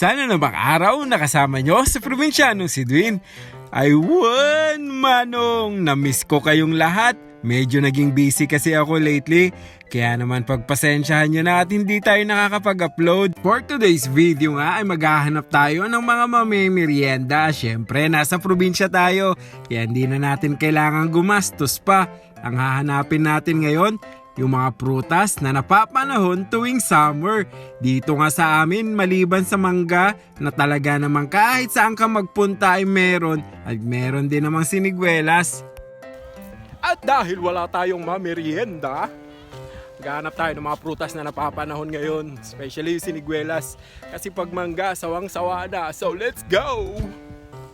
Isa na namang araw nakasama nyo sa probinsyanong si Dwin. Ay wan, manong, namiss ko kayong lahat. Medyo naging busy kasi ako lately. Kaya naman pagpasensyahan nyo na at hindi tayo nakakapag-upload. For today's video nga ay maghahanap tayo ng mga mamimerienda. Siyempre, nasa probinsya tayo. Kaya hindi na natin kailangan gumastos pa. Ang hahanapin natin ngayon, yung mga prutas na napapanahon tuwing summer. Dito nga sa amin, maliban sa mangga na talaga namang kahit saan ka magpunta ay meron at meron din namang siniguelas. At dahil wala tayong mamerienda, Gahanap tayo ng mga prutas na napapanahon ngayon, especially yung siniguelas. Kasi pag mangga, sawang-sawa na. So let's go!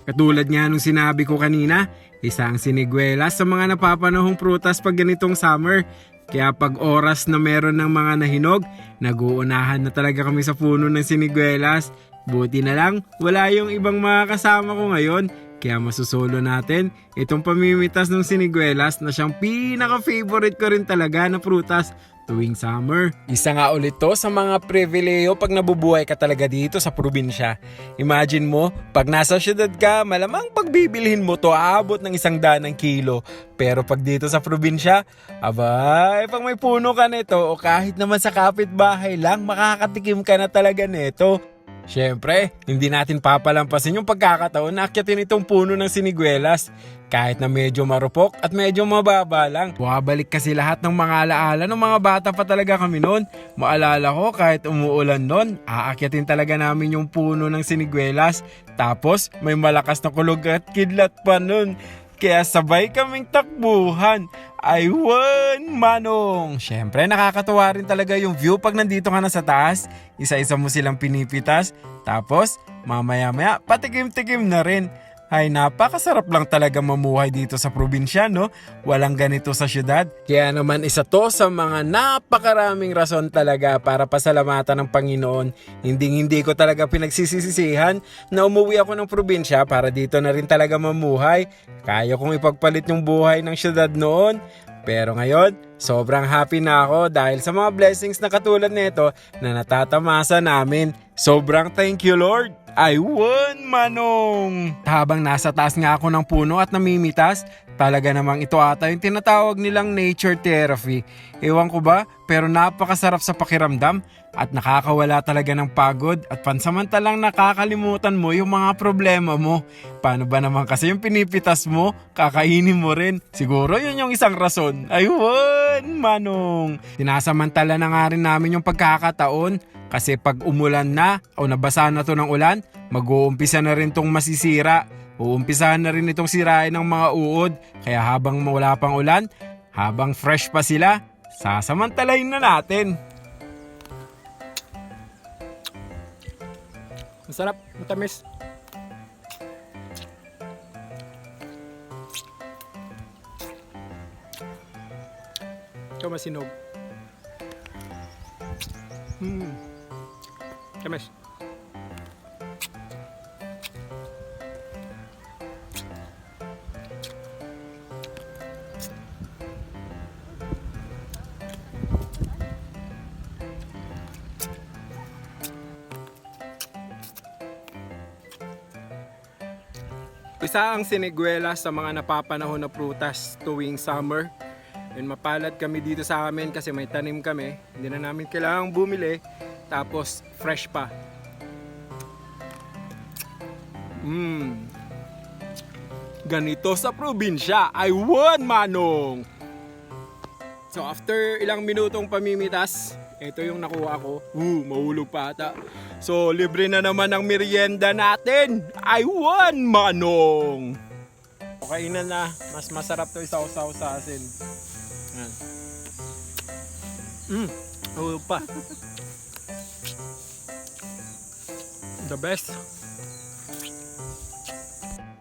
Katulad nga nung sinabi ko kanina, isang siniguelas sa mga napapanahong prutas pag ganitong summer. Kaya pag oras na meron ng mga nahinog, naguunahan na talaga kami sa puno ng siniguelas. Buti na lang, wala yung ibang mga kasama ko ngayon. Kaya masusolo natin itong pamimitas ng siniguelas na siyang pinaka-favorite ko rin talaga na prutas tuwing summer. Isa nga ulit to sa mga privileyo pag nabubuhay ka talaga dito sa probinsya. Imagine mo, pag nasa syudad ka, malamang pagbibilhin mo to aabot ng isang daan ng kilo. Pero pag dito sa probinsya, abay, pag may puno ka nito o kahit naman sa kapitbahay lang, makakatikim ka na talaga nito. Siyempre, hindi natin papalampasin yung pagkakataon na akyatin itong puno ng siniguelas. Kahit na medyo marupok at medyo mababa lang. Buwabalik kasi lahat ng mga alaala ng mga bata pa talaga kami noon. Maalala ko kahit umuulan noon, aakyatin talaga namin yung puno ng siniguelas. Tapos may malakas na kulog at kidlat pa noon. Kaya sabay kaming takbuhan. Ay wan, manong! Siyempre, nakakatuwa rin talaga yung view pag nandito ka na sa taas. Isa-isa mo silang pinipitas. Tapos, mamaya-maya, patikim-tikim na rin. Ay napakasarap lang talaga mamuhay dito sa probinsya no. Walang ganito sa syudad. Kaya naman isa to sa mga napakaraming rason talaga para pasalamatan ng Panginoon. Hindi hindi ko talaga pinagsisisihan na umuwi ako ng probinsya para dito na rin talaga mamuhay. Kaya kong ipagpalit yung buhay ng syudad noon. Pero ngayon, sobrang happy na ako dahil sa mga blessings na katulad nito na natatamasa namin. Sobrang thank you Lord! I won, Manong! Habang nasa taas nga ako ng puno at namimitas, talaga namang ito ata yung tinatawag nilang nature therapy. Ewan ko ba, pero napakasarap sa pakiramdam at nakakawala talaga ng pagod at pansamantalang nakakalimutan mo yung mga problema mo. Paano ba naman kasi yung pinipitas mo, kakainin mo rin. Siguro yun yung isang rason. Ayun, Manong! Sinasamantala na nga rin namin yung pagkakataon kasi pag umulan na o nabasa na to ng ulan, mag-uumpisa na rin tong masisira. Uumpisahan na rin itong sirain ng mga uod. Kaya habang wala pang ulan, habang fresh pa sila, sasamantalahin na natin. Masarap, matamis. Ikaw masinog. Hmm. Tamis. Isa ang siniguela sa mga napapanahon na prutas tuwing summer. And mapalad kami dito sa amin kasi may tanim kami. Hindi na namin kailangang bumili. Tapos fresh pa. Mmm. Ganito sa probinsya ay one manong. So after ilang minutong pamimitas, ito yung nakuha ko. Uh, mahulog pa ata. So libre na naman ang merienda natin. Ay one manong. Okay na na. Mas masarap to isaw-saw sa asin. Yan. Mm, mahulog pa. The best.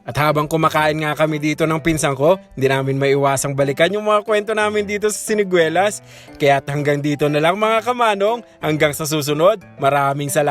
At habang kumakain nga kami dito ng pinsan ko, hindi namin maiwasang balikan yung mga kwento namin dito sa Siniguelas. Kaya hanggang dito na lang mga kamanong, hanggang sa susunod, maraming salamat.